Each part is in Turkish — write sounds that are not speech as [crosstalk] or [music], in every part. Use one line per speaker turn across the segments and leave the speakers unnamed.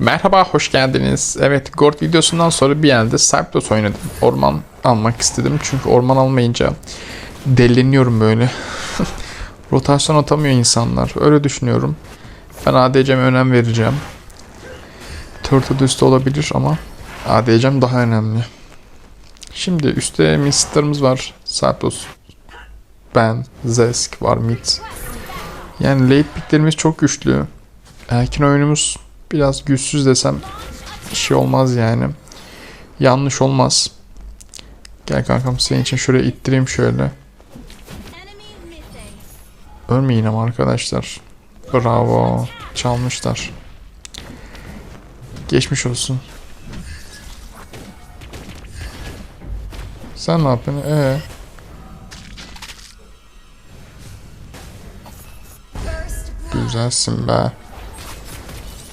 Merhaba, hoş geldiniz. Evet, Gord videosundan sonra bir yerde Cyprus oynadım. Orman almak istedim çünkü orman almayınca deliniyorum böyle. [laughs] Rotasyon atamıyor insanlar. Öyle düşünüyorum. Ben ADC'me önem vereceğim. Turtle üstü olabilir ama ADC'm daha önemli. Şimdi üstte Mister'ımız var. Cyprus, ben, Zesk var mid. Yani late picklerimiz çok güçlü. Erken oyunumuz biraz güçsüz desem şey olmaz yani. Yanlış olmaz. Gel kankam senin için şuraya ittireyim şöyle. Ölmeyin ama arkadaşlar. Bravo. Çalmışlar. Geçmiş olsun. Sen ne yapıyorsun? Ee, güzelsin be.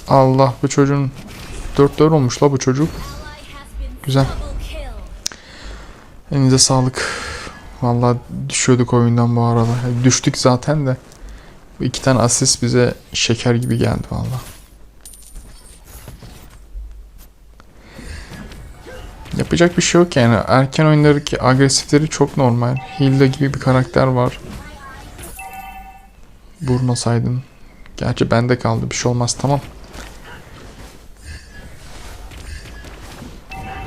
Allah bu çocuğun 4 olmuş la bu çocuk. Güzel. Elinize sağlık. Vallahi düşüyorduk oyundan bu arada. Yani düştük zaten de. Bu iki tane asist bize şeker gibi geldi vallahi. Yapacak bir şey yok yani. Erken oyunlardaki agresifleri çok normal. Hilda gibi bir karakter var. Vurmasaydın. Gerçi bende kaldı. Bir şey olmaz tamam.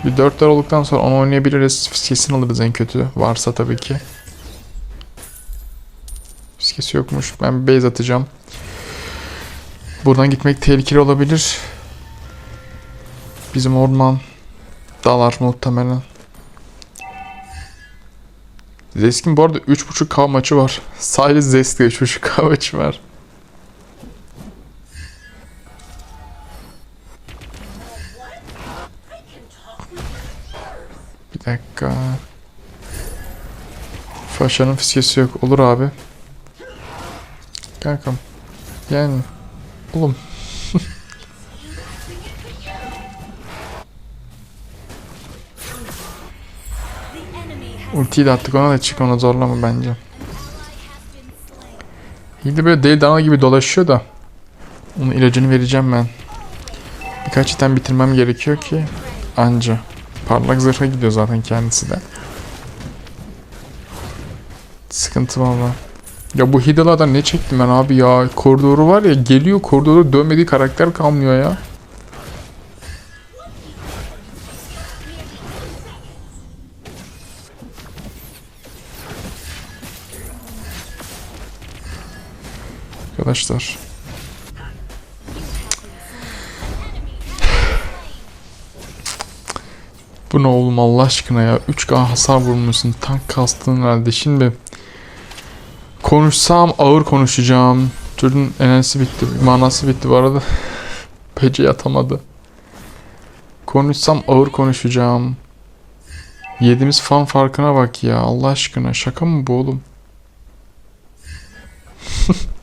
Bir 4'ler olduktan sonra onu oynayabiliriz. Kesin alırız en kötü. Varsa tabii ki. Fiskesi yokmuş. Ben base atacağım. Buradan gitmek tehlikeli olabilir. Bizim orman dalar muhtemelen. Zesk'in bu arada 3.5k maçı var. [laughs] Sadece Zesk'te 3.5k maçı var. Dakika. Faşanın fiskesi yok. Olur abi. Kankam. Yani. Oğlum. [laughs] Ultiyi de attık ona da çık ona zorlama bence. Hilde böyle deli dana gibi dolaşıyor da. Onun ilacını vereceğim ben. Birkaç item bitirmem gerekiyor ki anca. Parlak zırha gidiyor zaten kendisi de. Sıkıntı valla. Ya bu Hidala'dan ne çektim ben abi ya. Koridoru var ya geliyor koridoru dönmediği karakter kalmıyor ya. Arkadaşlar. Bu ne oğlum Allah aşkına ya. 3K hasar vurmuşsun. Tank kastın herhalde. Şimdi konuşsam ağır konuşacağım. Çocuğun enerjisi bitti. Manası bitti bu arada. [laughs] Pece atamadı. Konuşsam ağır konuşacağım. Yediğimiz fan farkına bak ya. Allah aşkına. Şaka mı bu oğlum? [laughs]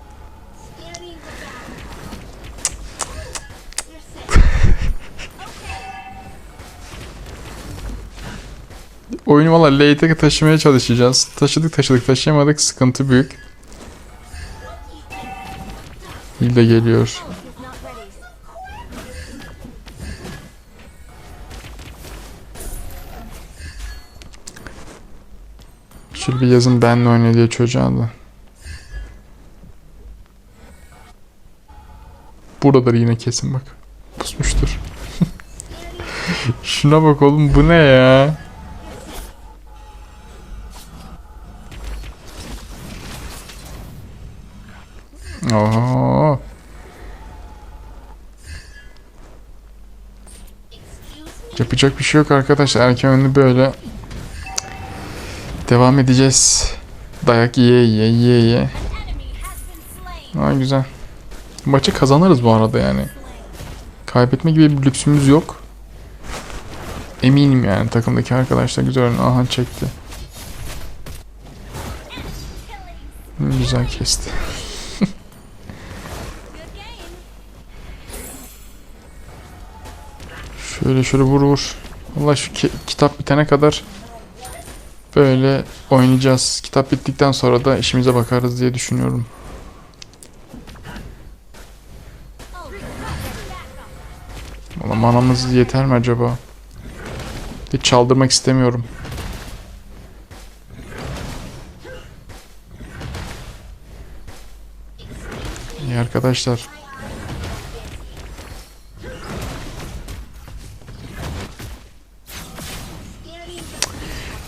Oyunu valla late'e taşımaya çalışacağız. Taşıdık taşıdık taşıyamadık sıkıntı büyük. Hilde geliyor. Şöyle bir yazın benle oyna diye çocuğa da. Buradadır yine kesin bak. Pusmuştur. [laughs] Şuna bak oğlum bu ne ya? Yapacak bir şey yok arkadaşlar. Erken önlü böyle devam edeceğiz. Dayak yiye yiye yiye yiye. Ha güzel. Maçı kazanırız bu arada yani. Kaybetme gibi bir lüksümüz yok. Eminim yani takımdaki arkadaşlar güzel. Aha çekti. Güzel kesti. Şöyle şöyle vur vur. Allah şu ki- kitap bitene kadar böyle oynayacağız. Kitap bittikten sonra da işimize bakarız diye düşünüyorum. Valla manamız yeter mi acaba? Hiç çaldırmak istemiyorum. İyi arkadaşlar.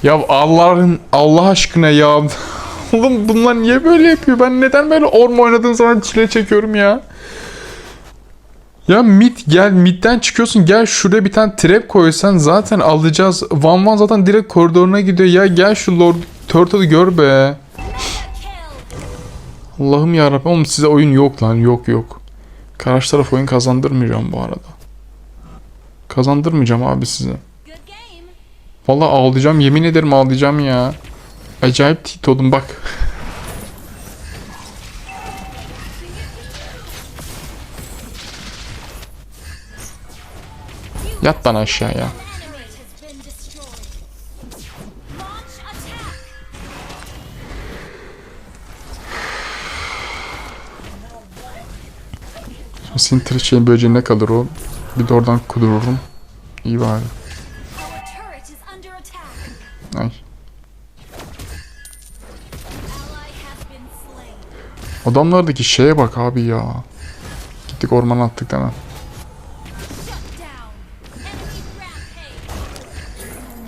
Ya Allah'ın Allah aşkına ya. [laughs] Oğlum bunlar niye böyle yapıyor? Ben neden böyle orm oynadığım zaman çile çekiyorum ya? Ya mid gel midden çıkıyorsun gel şuraya bir tane trap koysan zaten alacağız. Van Van zaten direkt koridoruna gidiyor. Ya gel şu Lord Turtle'ı gör be. Allah'ım yarabbim oğlum size oyun yok lan yok yok. Karşı taraf oyun kazandırmayacağım bu arada. Kazandırmayacağım abi size. Vallahi ağlayacağım yemin ederim ağlayacağım ya. Acayip tit oldum bak. Yat lan aşağıya. Sintir şeyin böceğine kalır o. Bir de oradan kudururum. İyi bari. Ay. Adamlardaki şeye bak abi ya. Gittik ormana attık hemen.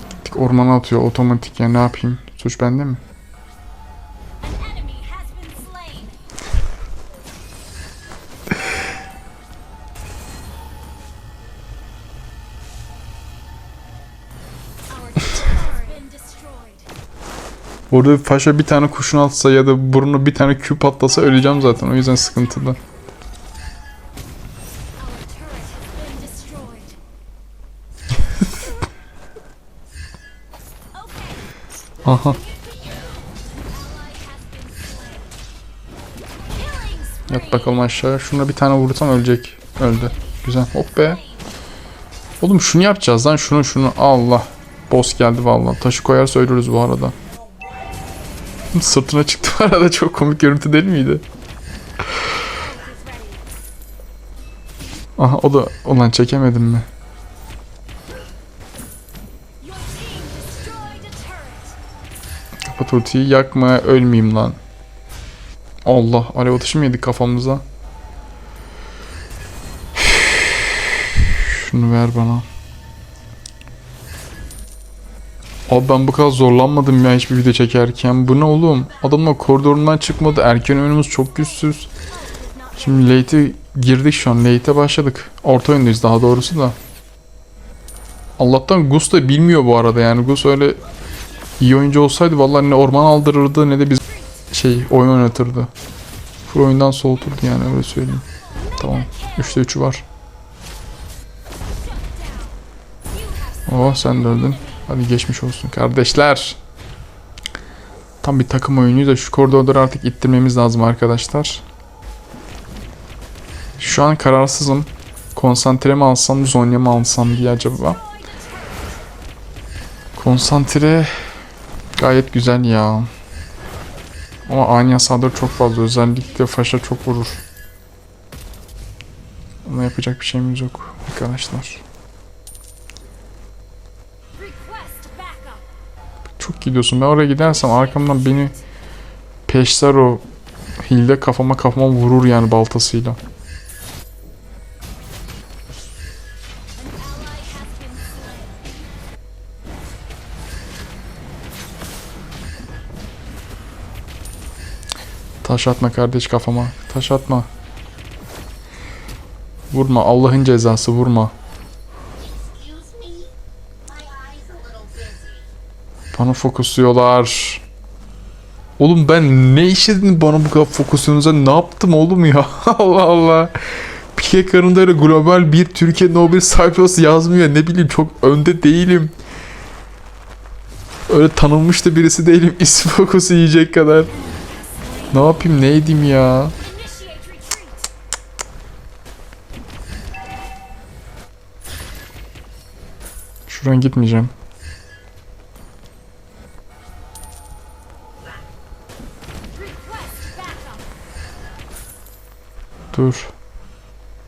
Gittik ormana atıyor otomatik ya ne yapayım? Suç bende mi? Orada faşa bir tane kurşun atsa ya da burnu bir tane küp atlasa öleceğim zaten. O yüzden sıkıntılı. [laughs] Aha. Yat bakalım aşağıya. Şuna bir tane vursam ölecek. Öldü. Güzel. Hop be. Oğlum şunu yapacağız lan. Şunu şunu. Allah. Boss geldi vallahi. Taşı koyarsa ölürüz bu arada. [laughs] Sırtına çıktı arada. Çok komik görüntü değil miydi? Aha o da ulan çekemedim mi? Kapat ultiyi yakma ölmeyeyim lan. Allah alev atışı mı yedik kafamıza? Şunu ver bana. Abi ben bu kadar zorlanmadım ya hiçbir video çekerken. Bu ne oğlum? Adamla koridorundan çıkmadı. Erken oyunumuz çok güçsüz. Şimdi late'e girdik şu an. Late'e başladık. Orta oyundayız daha doğrusu da. Allah'tan Gus da bilmiyor bu arada yani. Gus öyle iyi oyuncu olsaydı vallahi ne orman aldırırdı ne de biz şey oyun oynatırdı. Full oyundan soğuturdu yani öyle söyleyeyim. Tamam. 3'te 3'ü var. Oh sen de öldün. Hadi geçmiş olsun kardeşler. Tam bir takım oyunuyuz da şu koridorları artık ittirmemiz lazım arkadaşlar. Şu an kararsızım. Konsantre mi alsam, Zonya mı alsam diye acaba. Konsantre gayet güzel ya. Ama ani hasarları çok fazla. Özellikle faşa çok vurur. Ama yapacak bir şeyimiz yok arkadaşlar. Çok gidiyorsun. Ben oraya gidersem arkamdan beni peşler o hilde kafama kafama vurur yani baltasıyla. Taş atma kardeş kafama. Taş atma. Vurma. Allah'ın cezası vurma. Bana fokusluyorlar. Oğlum ben ne işledin bana bu kadar fokusluyorsunuz? Ne yaptım oğlum ya? [laughs] Allah Allah. Pike karında global bir Türkiye Nobel sayfası yazmıyor. Ne bileyim çok önde değilim. Öyle tanınmış da birisi değilim. [laughs] İsim fokusu yiyecek kadar. Ne yapayım ne edeyim ya? Şuradan gitmeyeceğim. Dur.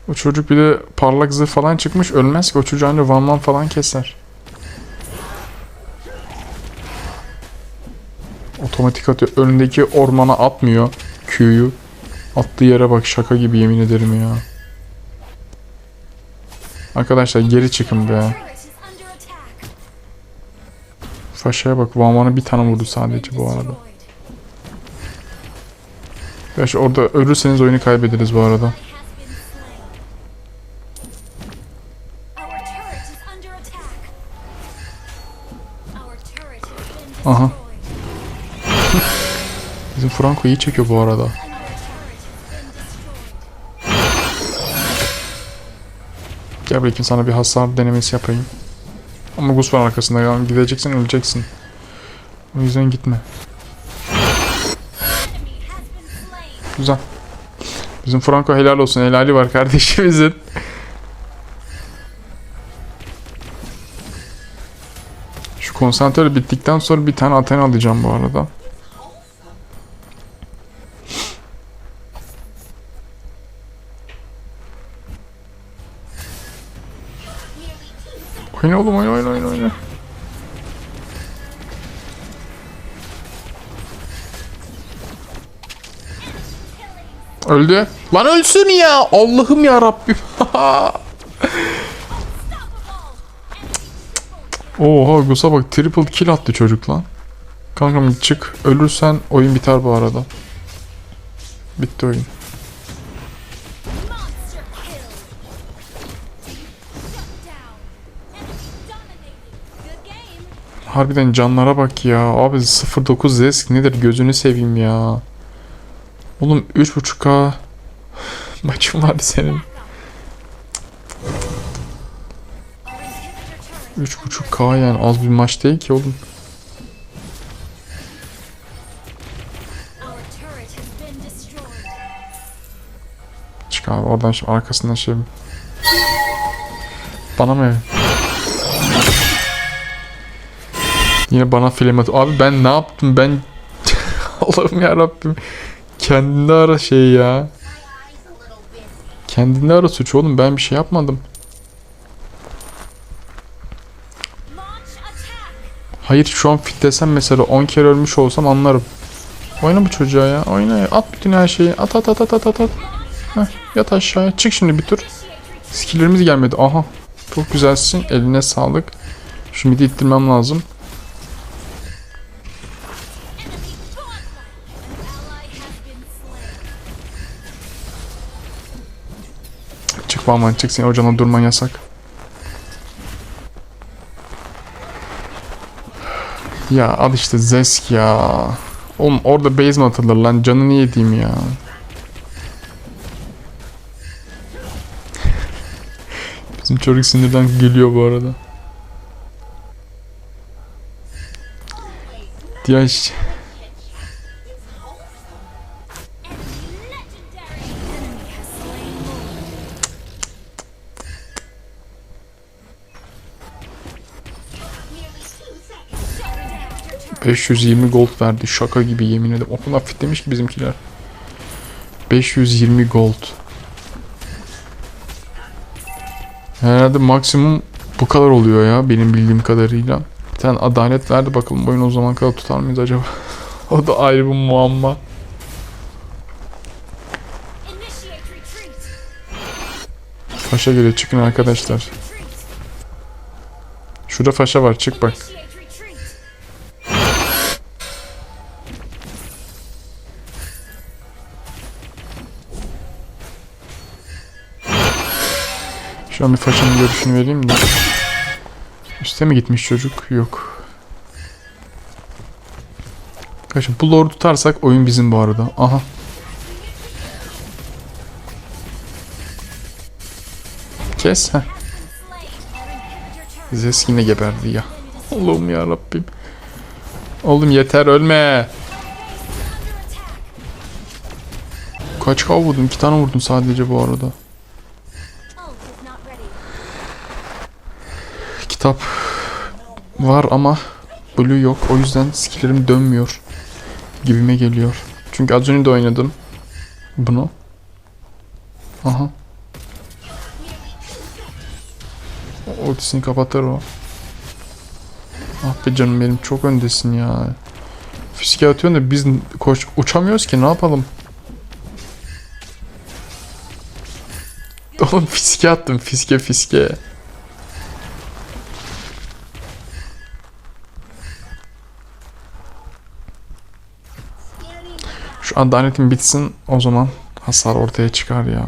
O çocuk bir de parlak zırh falan çıkmış. Ölmez ki o çocuğu anca van van falan keser. Otomatik atıyor. Önündeki ormana atmıyor. Q'yu. Attığı yere bak şaka gibi yemin ederim ya. Arkadaşlar geri çıkın be. Faşa'ya bak. Van Van'a bir tane vurdu sadece bu arada. Gerçi orada ölürseniz oyunu kaybederiz bu arada. Aha. [laughs] Bizim Franco iyi çekiyor bu arada. Gel bakayım sana bir hasar denemesi yapayım. Ama Gus var arkasında ya. Gideceksin öleceksin. O yüzden gitme. Güzel. Bizim Franco helal olsun. Helali var kardeşimizin. Şu konsantre bittikten sonra bir tane Athena alacağım bu arada. Oyna oğlum oyna oyna oyna oyna. Öldü. Lan ölsün ya. Allah'ım ya Rabbim. [laughs] Oha Gus'a bak triple kill attı çocuk lan. Kankam çık. Ölürsen oyun biter bu arada. Bitti oyun. Harbiden canlara bak ya. Abi 09 Zesk nedir gözünü seveyim ya. Oğlum 3.5k maçın vardı senin.
Our inhibitor turret
3.5k yani az bir maç değil ki oğlum. Çık abi oradan şimdi arkasından şey Bana mı? Yine bana film at. Abi ben ne yaptım ben? [laughs] Allah'ım ya Rabbim. Kendini ara şey ya. Kendini ara suç oğlum ben bir şey yapmadım. Hayır şu an fit desem mesela 10 kere ölmüş olsam anlarım. Oyna bu çocuğa ya. Oyna ya. At bütün her şeyi. At at at at at at. at. Heh, yat aşağıya. Çık şimdi bir tur. Skilllerimiz gelmedi. Aha. Çok güzelsin. Eline sağlık. Şu midi ittirmem lazım. Valman çık. Senin hocana durman yasak. Ya al işte Zesk ya. Oğlum orada base mi atılır lan? Canını yediğim ya. Bizim çocuk sinirden gülüyor bu arada. Diğer 520 gold verdi. Şaka gibi yemin ederim. O kadar fit demiş ki bizimkiler. 520 gold. Herhalde maksimum bu kadar oluyor ya benim bildiğim kadarıyla. Bir tane adalet verdi bakalım oyun o zaman kadar tutar mıyız acaba? [laughs] o da ayrı bir muamma. Faşa geliyor çıkın arkadaşlar. Şurada faşa var çık bak. Şu an bir faşanın görüşünü vereyim de. Üste mi gitmiş çocuk? Yok. Kaçın bu lord'u tutarsak oyun bizim bu arada. Aha. Kes. Heh. Zesk yine geberdi ya. Allah'ım ya Rabbim. Oğlum yeter ölme. Kaç kav vurdun? İki tane vurdun sadece bu arada. Kitap var ama blue yok. O yüzden skillerim dönmüyor. Gibime geliyor. Çünkü az önce de oynadım. Bunu. Aha. Ultisini kapatır o. Ah be canım benim çok öndesin ya. Fiske atıyorsun da biz koş uçamıyoruz ki ne yapalım? [laughs] Oğlum fiske attım fiske fiske. Şu adaletin bitsin o zaman hasar ortaya çıkar ya.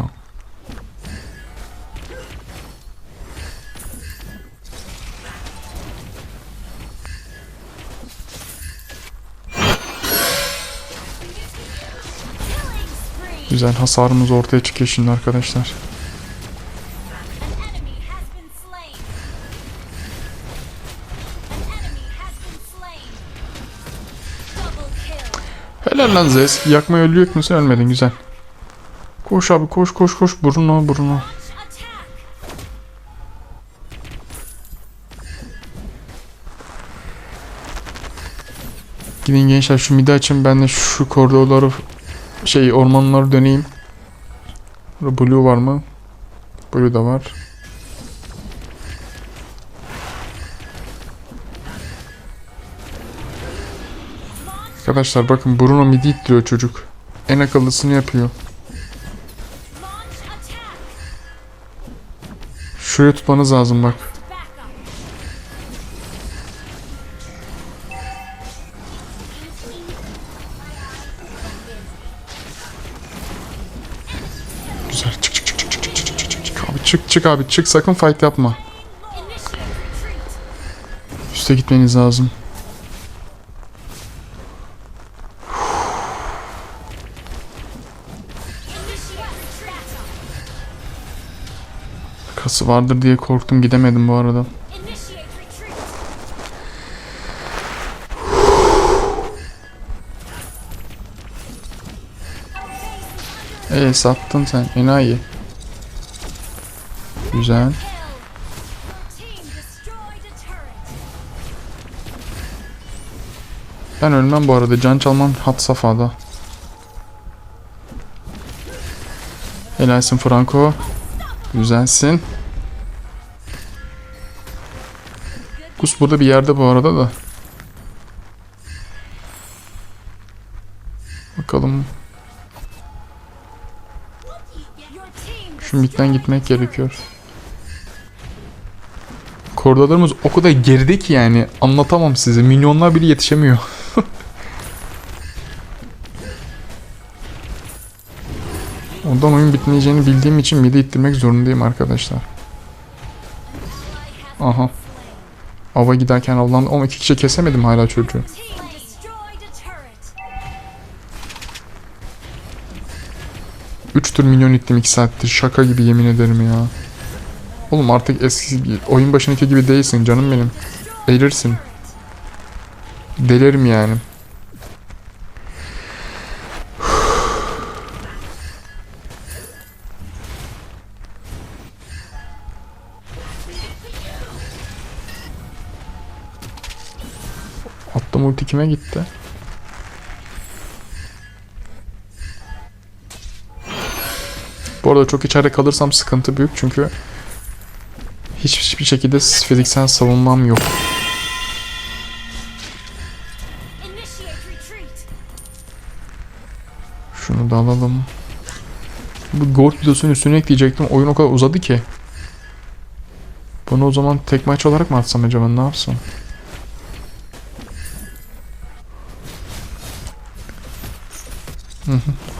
Güzel hasarımız ortaya çıkıyor şimdi arkadaşlar. Helal lan Zez. Yakmaya ölüyor musun? Ölmedin güzel. Koş abi koş koş koş. Bruno Bruno. Gidin gençler şu midi açın ben de şu koridorları şey ormanları döneyim. Blue var mı? Blue da var. Arkadaşlar bakın Bruno midi ittiriyor çocuk. En akıllısını yapıyor. Şuraya tutmanız lazım bak. Güzel çık çık çık çık çık çık çık çık çık abi çık çık abi çık sakın fight yapma. Üste gitmeniz lazım. Kası vardır diye korktum gidemedim bu arada. Eee sattın sen enayi. Güzel. Ben ölmem bu arada can çalmam hat safhada. Helalsin Franco. Güzelsin. Kus burada bir yerde bu arada da. Bakalım Şu midden gitmek gerekiyor. Koridorlarımız o kadar geride ki yani anlatamam size. Milyonlar bile yetişemiyor. [laughs] Ondan oyun bitmeyeceğini bildiğim için midi ittirmek zorundayım arkadaşlar. Aha. Ava giderken Allah'ım 12 kişi kesemedim hala çocuğu. 3 tur milyon ittim 2 saattir. Şaka gibi yemin ederim ya. Oğlum artık eski oyun başındaki gibi değilsin canım benim. Erirsin. Delerim yani. Attım ulti kime gitti? Bu arada çok içeride kalırsam sıkıntı büyük çünkü hiç- hiçbir şekilde fiziksel savunmam yok. Şunu da alalım. Bu Gold videosunun üstüne ekleyecektim. Oyun o kadar uzadı ki. Bunu o zaman tek maç olarak mı atsam acaba ne yapsam?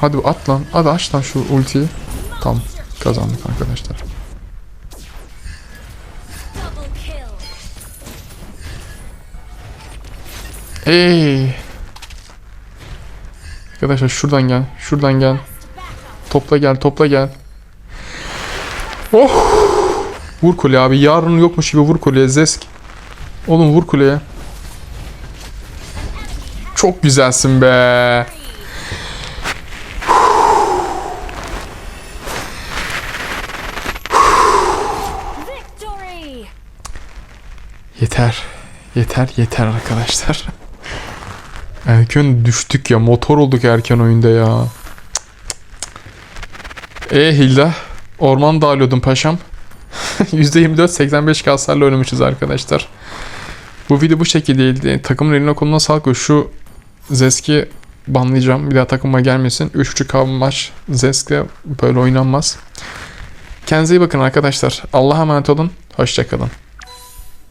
Hadi at lan. Hadi aç lan şu ultiyi. Tamam. Kazandık arkadaşlar. Ey. Arkadaşlar şuradan gel. Şuradan gel. Topla gel, topla gel. Oh! Vur kule abi. Yarın yokmuş gibi vur kuleye Zesk. Oğlum vur kuleye. Çok güzelsin be. Yeter. Yeter, yeter arkadaşlar. [laughs] Erken düştük ya. Motor olduk erken oyunda ya. E Hilda. Orman dağılıyordun paşam. [laughs] %24 85 kaslarla ölmüşüz arkadaşlar. Bu video bu şekildeydi. Takımın eline koluna sağlık. Şu Zeski banlayacağım. Bir daha takıma gelmesin. 3.5 maç Zesk'le böyle oynanmaz. Kendinize iyi bakın arkadaşlar. Allah'a emanet olun. Hoşçakalın.